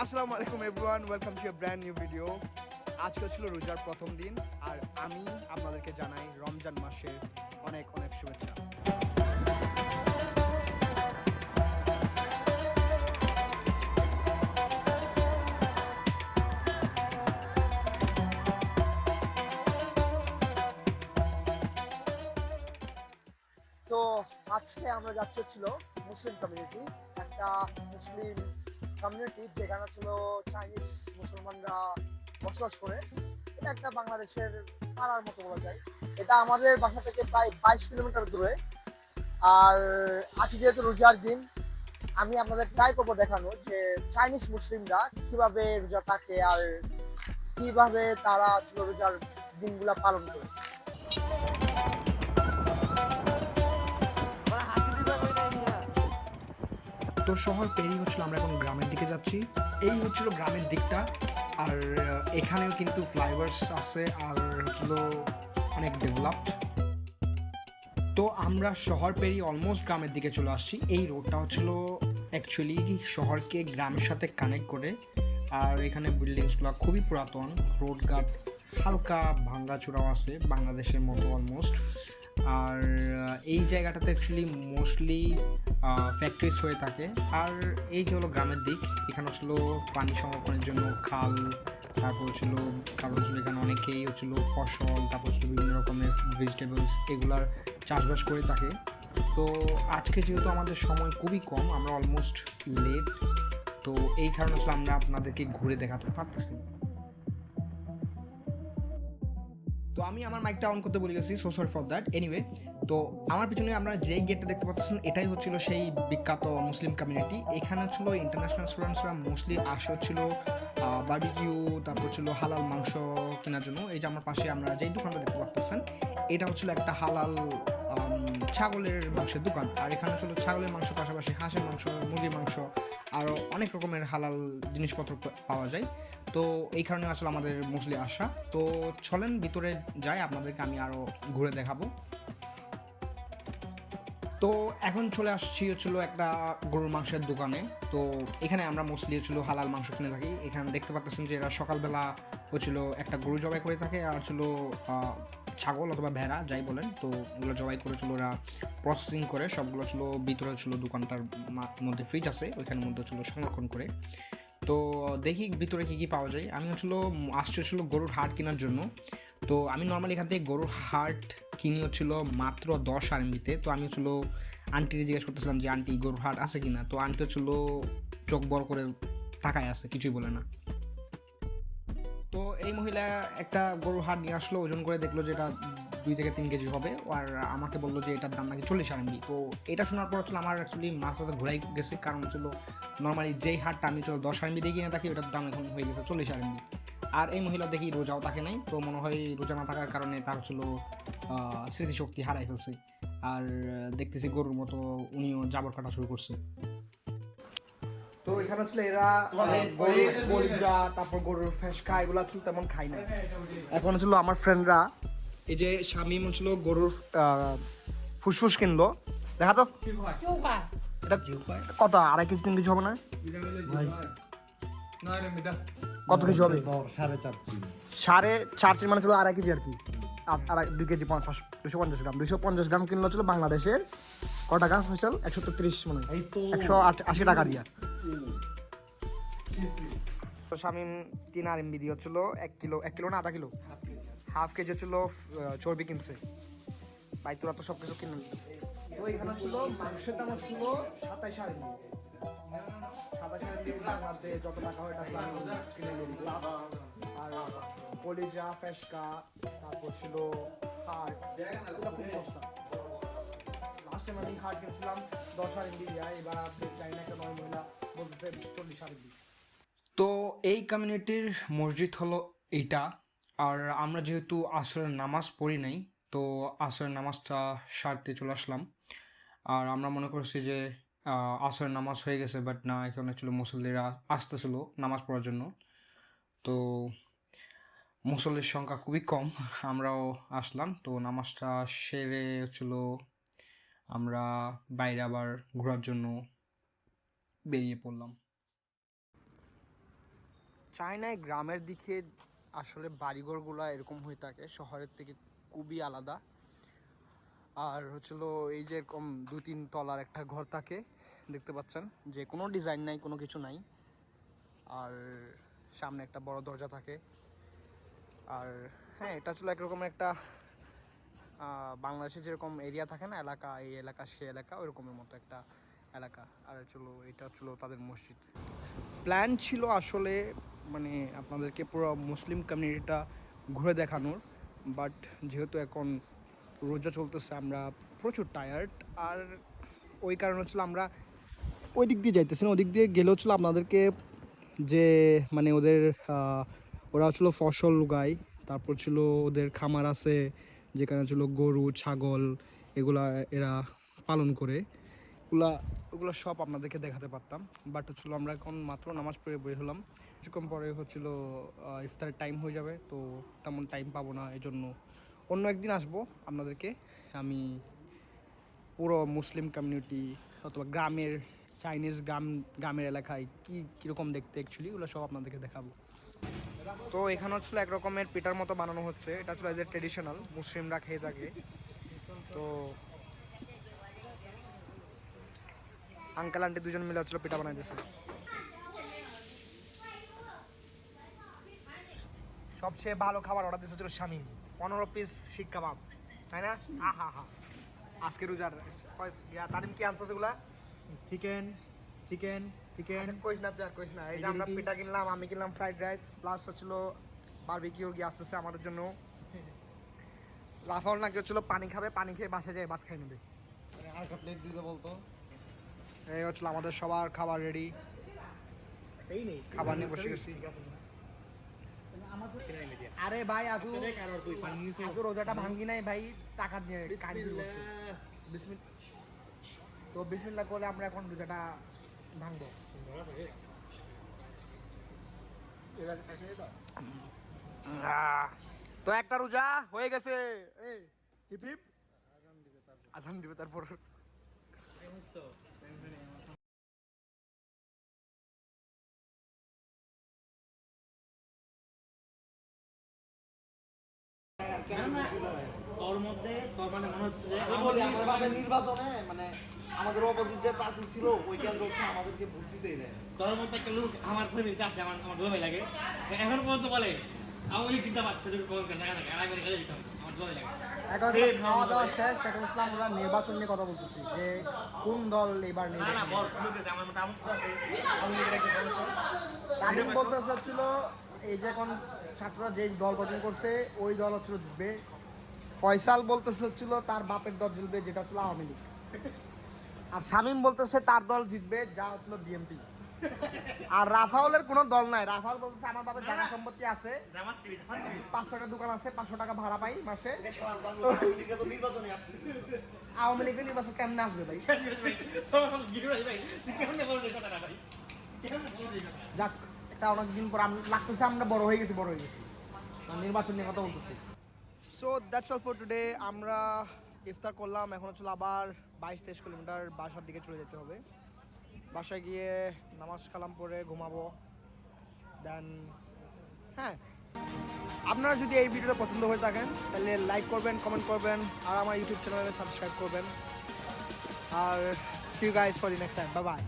আসসালামু আলাইকুম everyone welcome to brand new video আজকে ছিল রোজার প্রথম দিন, আর আমি আপনাদেরকে জানাই রমজান মাসের অনেক অনেক শুভেচ্ছা। তো আজকে আমরা যাচ্ছি ছিল মুসলিম কমিউনিটি একটা মুসলিম কমিউনিটি যেখানে ছিল চাইনিজ মুসলমানরা বসবাস করে, এটা একটা বাংলাদেশের পাড়ার মতো বলা যায়। এটা আমাদের বাসা থেকে প্রায় বাইশ কিলোমিটার দূরে। আর আজকে যেহেতু রোজার দিন, আমি আপনাদের ট্রাই করব দেখানো যে চাইনিজ মুসলিমরা কীভাবে রোজা থাকে আর কীভাবে তারা ছিল রোজার দিনগুলা পালন করে। তো শহর, পেরিয়ে হচ্ছিল আমরা এখন গ্রামের দিকে যাচ্ছি। এই হচ্ছিল গ্রামের দিকটা। আর এখানেও কিন্তু ফ্লাইওভার্স আছে আর হচ্ছিল অনেক ডেভেলপড তো আমরা শহর পেরিয়ে অলমোস্ট গ্রামের দিকে চলে আসছি। এই রোডটা হচ্ছিল অ্যাকচুয়ালি শহরকে গ্রামের সাথে কানেক্ট করে। আর এখানে বিল্ডিংসগুলো খুবই পুরাতন। রোড ঘাট হালকা ভাঙ্গাচোরাও আছে বাংলাদেশের মতো অলমোস্ট আর এই জায়গাটাতে অ্যাকচুয়ালি মোস্টলি ফ্যাক্টরিজ হয়ে থাকে। আর এই যে হলো গ্রামের দিক, এখানে হচ্ছিল পানি সংরক্ষণের জন্য খাল, তারপর ছিল কারণ হচ্ছিল এখানে অনেকেই হচ্ছিল ফসল, তারপর হচ্ছিল বিভিন্ন রকমের ভেজিটেবলস এগুলার চাষবাস করে থাকে। তো আজকে যেহেতু আমাদের সময় খুবই কম, আমরা অলমোস্ট লেট তো এই কারণে আসলে আমরা আপনাদেরকে ঘুরে দেখাতে পারতেছি তো আমি আমার মাইকটা অন করতে বলে গেছি so sorry for that anyway তো আমার পিছনে আমরা যেই গেটটা দেখতে পাচ্ছেন, এটাই হচ্ছিল সেই বিখ্যাত মুসলিম কমিউনিটি এখানে হচ্ছিল ইন্টারন্যাশনাল স্টুডেন্টসরা মোস্টলি আসে হচ্ছিল বার্বিকিউ তারপর ছিল হালাল মাংস কেনার জন্য। এই যে আমার পাশে আমরা যেই দোকানটা দেখতে পাচ্ছেন এটা হচ্ছিল একটা হালাল ছাগলের মাংসের দোকান। আর এখানে ছিল ছাগলের মাংস, পাশাপাশি হাঁসের মাংস, মুরগির মাংস আরও অনেক রকমের হালাল জিনিসপত্র পাওয়া যায়। তো এই কারণে আসলে আমাদের মোস্টলি আসা। তো চলেন ভিতরে যাই আপনাদেরকে আমি আরও ঘুরে দেখাবো। তো এখন চলে আসছি হচ্ছিল একটা গরুর মাংসের দোকানে। তো এখানে আমরা মোস্টলি হচ্ছিল হালাল মাংস কিনে থাকি। এখানে দেখতে পাচ্ছেন যে এরা সকালবেলা হচ্ছিল একটা গরু জবাই করে থাকে আর আহ, ছাগল অথবা ভেড়া যাই বলেন। তো ওগুলো জবাই করেছিল ওরা প্রসেসিং করে। সবগুলো ছিল ভিতরে ছিল দোকানটার মধ্যে ফ্রিজ আছে। ওইখানের মধ্যে ছিল সংরক্ষণ করে। তো দেখি ভিতরে কী কী পাওয়া যায়। আমি হচ্ছিল, আসছে ছিল গরুর হাট কেনার জন্য। তো আমি নর্মালি এখান থেকে গরুর হাট কিনি হচ্ছিল মাত্র দশ আরএমবিতে তো। আমি হচ্ছিল আন্টিকে জিজ্ঞেস করতেছিলাম যে আন্টি গরুর হাট আছে কিনা? তো আন্টি হচ্ছিল চোখ বড় করে তাকায় আছে, কিছুই বলে না। তো এই মহিলা একটা গরুর হাট নিয়ে আসলো, ওজন করে দেখল যে এটা দুই থেকে তিন কেজি হবে। আর আমাকে বলল যে এটার দাম নাকি চল্লিশ আরএমবি তো এটা শোনার পর হচ্ছিল আমার অ্যাকচুয়ালি মাথাটা ঘোরাই গেছে। কারণ হচ্ছিল নর্মালি যেই হাটটা আমি চলো দশ আরএমবি দিয়ে কিনে থাকি ওটার দাম এখন হয়ে গেছে চল্লিশ আরএমবি আর এই মহিলা দেখি রোজাও থাকে নাই তো মনে হয় রোজা না থাকার কারণে তার হচ্ছিল স্মৃতিশক্তি হারাই ফেলছে। আর দেখতেছি গরুর মতো উনিও জাবর কাটা শুরু করছে। তো এখানে হচ্ছিল এরা গরুর কলিজা তারপর গরুর ফেসকা এগুলো তেমন খাই না এখন হচ্ছিল আমার ফ্রেন্ডরা এই যে শামিম হচ্ছিল গরুর ফুসফুস কিনলো। দেখা তো। এটা কত? আড়াই কেজি তিন কেজি হবে না? কত কেজি হবে? সাড়ে চার চিনি সাড়ে চার মানে ছিল আড়াই কেজি আর কি। আড়াই দুই কেজি দুশো পঞ্চাশ গ্রাম। দুশো পঞ্চাশ গ্রাম কিনলো ছিল বাংলাদেশের ক টাকা একশো তেত্রিশ মানে একশো আট- আশি টাকা দিয়া। তো শামিম তিন আর এমবি দিয়ে হচ্ছিল এক কিলো এক কিলো না আধা কিলো? হাফ কেজি হচ্ছিল চর্বি কিনছে। ভাই তোরা তো সব কিছু কিনে তো এখানে ছিল মাংসের দাম ছিল সাতাইশ সাতাইশ যত টাকা হয় টাকা কিনে নিই আর কলিজা ফেসকা তারপর ছিল হাড়। এগুলো খুব সস্তা। লাস্ট টাইম আমি হার্ড কিনছিলাম দশ দেয় এবার একটা নয় মহিলা বলতেছে চল্লিশ তো এই কমিউনিটির মসজিদ হলো এইটা। আর আমরা যেহেতু আসরের নামাজ পড়ি নাই, তো আসরের নামাজটা সারতে চলে আসলাম। আর আমরা মনে করছি যে আসরের নামাজ হয়ে গেছে বাট না, এখানে অ্যাকচুয়ালি মুসল্লিরা আসতেছিল নামাজ পড়ার জন্য। তো মুসল্লির সংখ্যা খুবই কম, আমরাও আসলাম। তো নামাজটা সেরে হচ্ছিল আমরা বাইরে আবার ঘোরার জন্য বেরিয়ে পড়লাম। চায়নায় গ্রামের দিকে আসলে বাড়িঘরগুলো এরকম হয়ে থাকে, শহরের থেকে খুবই আলাদা। আর হচ্ছিল এই যে এরকম দু তিন তলার একটা ঘর থাকে, দেখতে পাচ্ছেন? যে কোনো ডিজাইন নাই, কোনো কিছু নাই। আর সামনে একটা বড় দরজা থাকে। আর হ্যাঁ এটা ছিল একরকম একটা বাংলাদেশে যেরকম এরিয়া থাকে না, এলাকা, এই এলাকা সে এলাকা, ওইরকমের মতো একটা এলাকা। আর চলো এটা ছিল তাদের মসজিদ। প্ল্যান ছিল আসলে মানে আপনাদেরকে পুরো মুসলিম কমিউনিটিটা ঘুরে দেখানোর। বাট যেহেতু এখন রোজা চলতেছে, আমরা প্রচুর টায়ার্ড আর ওই কারণে হচ্ছিল আমরা ওই দিক দিয়ে যাইতেছি না। ওই দিক দিয়ে গেলে হচ্ছিল আপনাদেরকে যে মানে ওদের ওরা ছিল ফসল উগায়। তারপর ছিল ওদের খামার আছে, যেখানে ছিল গরু, ছাগল, এগুলা এরা পালন করে। ওগুলা, ওগুলো সব আপনাদেরকে দেখাতে পারতাম। বাট হচ্ছিল আমরা এখন মাত্র নামাজ পড়ে বের হলাম। কিছুক্ষণ পরে হচ্ছিল ইফতারের টাইম হয়ে যাবে, তো তেমন টাইম পাবো না এই জন্য অন্য একদিন আসব আপনাদেরকে। আমি পুরো মুসলিম কমিউনিটি অথবা গ্রামের চাইনিজ গ্রাম, গ্রামের এলাকায় কি, কীরকম দেখতে অ্যাকচুয়ালি ওগুলো সব আপনাদেরকে দেখাবো। তো এখানে হচ্ছিল এক রকমের পিঠার মতো বানানো হচ্ছে। এটা হচ্ছিল এদের ট্রেডিশনাল মুসলিমরা খেয়ে থাকে। তো আঙ্কেল আন্টি দুজন মিলে হচ্ছিল পিঠা বানাইতেছে। সবচেয়ে ভালো খাবার অর্ডার দিয়েছে ছিল শামিম। পনেরো পিস শিক কাবাব তাই না? আহা হা আজকে রোজার তারিম কি আনছো সেগুলা? চিকেন চিকেন চিকেন কইস না চার কইস না। এই যে আমরা পিঠা কিনলাম আমি কিনলাম ফ্রাইড রাইস প্লাস হচ্ছিল বারবিকিউ গিয়ে আসতেছে আমাদের জন্য। রাফাউল নাকি হচ্ছিল পানি খাবে পানি খেয়ে বাসা যায় ভাত খাই নেবে। আর একটা প্লেট দিতে বলতো। এই হচ্ছিল আমাদের সবার খাবার রেডি এই নেই। খাবার নিয়ে বসে গেছি। আরে ভাই আজু আজু রোজাটা ভাঙ্গি নাই ভাই টাকা নিয়ে তো বিসমিল্লাহ করে আমরা এখন রোজাটা ভাঙবো। তো একটা রোজা হয়ে গেছে। এই হিপ হিপ। আজান দিবে তারপর। তোর মধ্যে তোর মানে মনে হচ্ছে যে বলি আমার বাপের নির্বাচনে মানে আমাদের অপোজিট যে প্রার্থী ছিল ওই কেন্দ্র হচ্ছে আমাদেরকে ভোট দিতেই দেয়। তোর মধ্যে একটা লোক আমার ফ্যামিলিতে আছে আমার আমার দোলাই লাগে। এখন পর্যন্ত বলে আমি ওই জিন্দাবাদ ফেসবুক কমেন্ট করে দেখা দেখা আগে গেলে দিতাম আমার দোলাই লাগে। এখন খাওয়া দাওয়া শেষ এখন ইসলাম আমরা নির্বাচন নিয়ে কথা বলতেছি যে কোন দল এবার না না নির্বাচন বল আমার মতো আছে। আমি তাদের বলতে চাচ্ছিল এই যে এখন ছাত্ররা যে দল গঠন করছে ওই দল হচ্ছিল জিতবে। ফয়সাল বলতেছে হচ্ছিল তার বাপের দল জিতবে যেটা হচ্ছিল আওয়ামী লীগ। আর শামীম বলতেছে তার দল জিতবে যা হচ্ছিল বিএনপি আর রাফাউলের কোনো দল নাই। রাফাউল বলতেছে আমার বাপের জায়গা সম্পত্তি আছে। চিবি পাঁচশোটা দোকান আছে পাঁচশো টাকা ভাড়া পাই মাসে। আওয়ামী লীগের নির্বাচন কেমনে আসবে ভাই? যাক এটা অনেকদিন পর লাগতেছে, আমরা বড় হয়ে গেছি, বড় হয়ে গেছি। নির্বাচন নিয়ে কথা বলতেছি। So that's all for today আমরা ইফতার করলাম, এখন হচ্ছিল আবার বাইশ তেইশ কিলোমিটার বাসার দিকে চলে যেতে হবে। বাসায় গিয়ে নামাজ কালাম পরে ঘুমাবো। দেন হ্যাঁ। আপনারা যদি এই ভিডিওটা পছন্দ হয়ে থাকেন, তাহলে লাইক করবেন কমেন্ট করবেন, আর আমার ইউটিউব চ্যানেলে সাবস্ক্রাইব করবেন। আর see guys for the next time bye bye